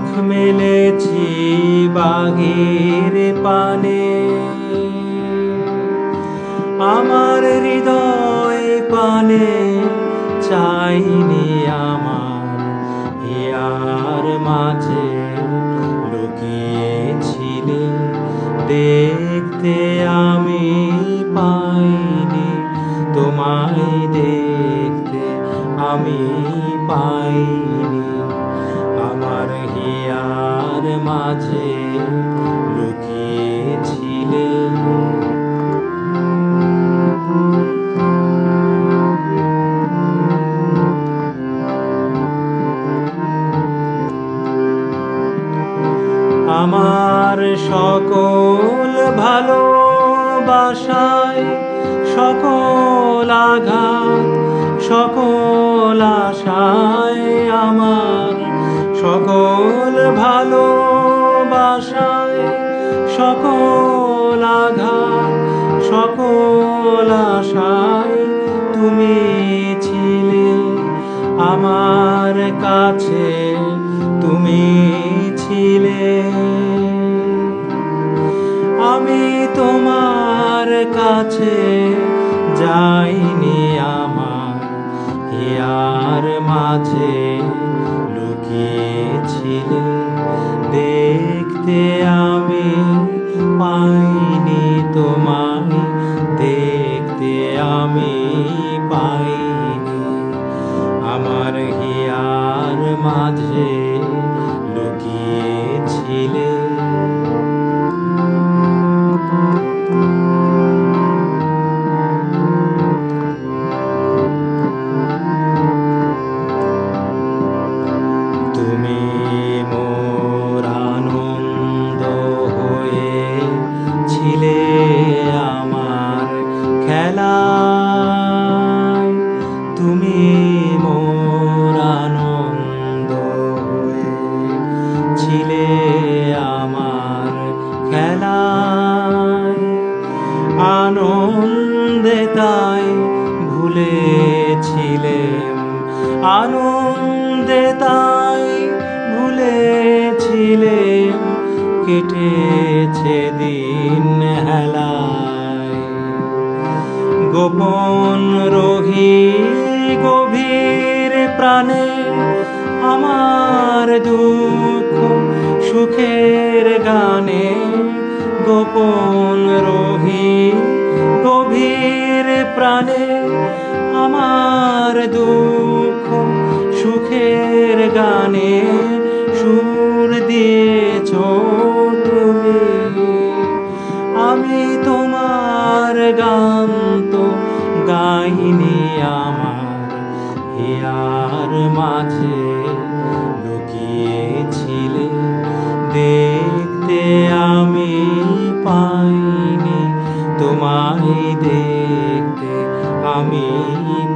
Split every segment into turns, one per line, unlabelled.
মেলেছি বাহির পানে। আমার হৃদয় পানে চাইনি আমার হিয়ার মাঝে লুকিয়েছিলে। দেখতে আমি পাইনি, তোমায় দেখতে আমি পাইনি। মাঝে লুকিয়েছিলে। আমার সকল ভালোবাসায় সকল আঘাত সকল সকল আঘাত, সকল আশায় তুমি ছিলে আমার কাছে, তুমি ছিলে। আমি তোমার কাছে যাইনি আমার, হিয়ার মাঝে লুকিয়েছিলে। কেটেছে দিন হেলায়। গোপন রহি গভীর প্রাণে আমার দুঃখ সুখের গানে গোপন রহি গভীর প্রাণে আমার দুঃখ আমি তোমার গান তো গাইনি আমার। হিয়ার মাঝে লুকিয়েছিলে, দেখতে আমি পাইনি। তোমায় দেখতে আমি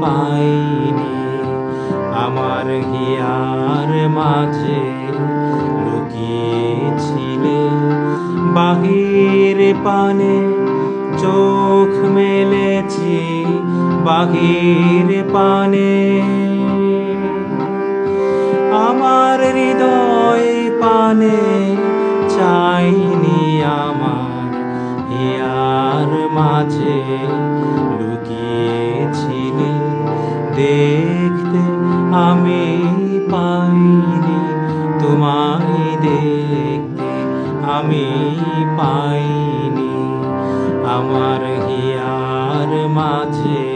পাইনি। আমার হিয়ার মাঝে পানে চোখ মেলেছি বাহির পানে। আমার হৃদয় পানে চাইনি আমার ইয়ার মাঝে, লুকিয়েছিলে দেখতে আমি পাইনি, তোমায় দেখতে আমি পাই আমার হিয়ার মাঝে।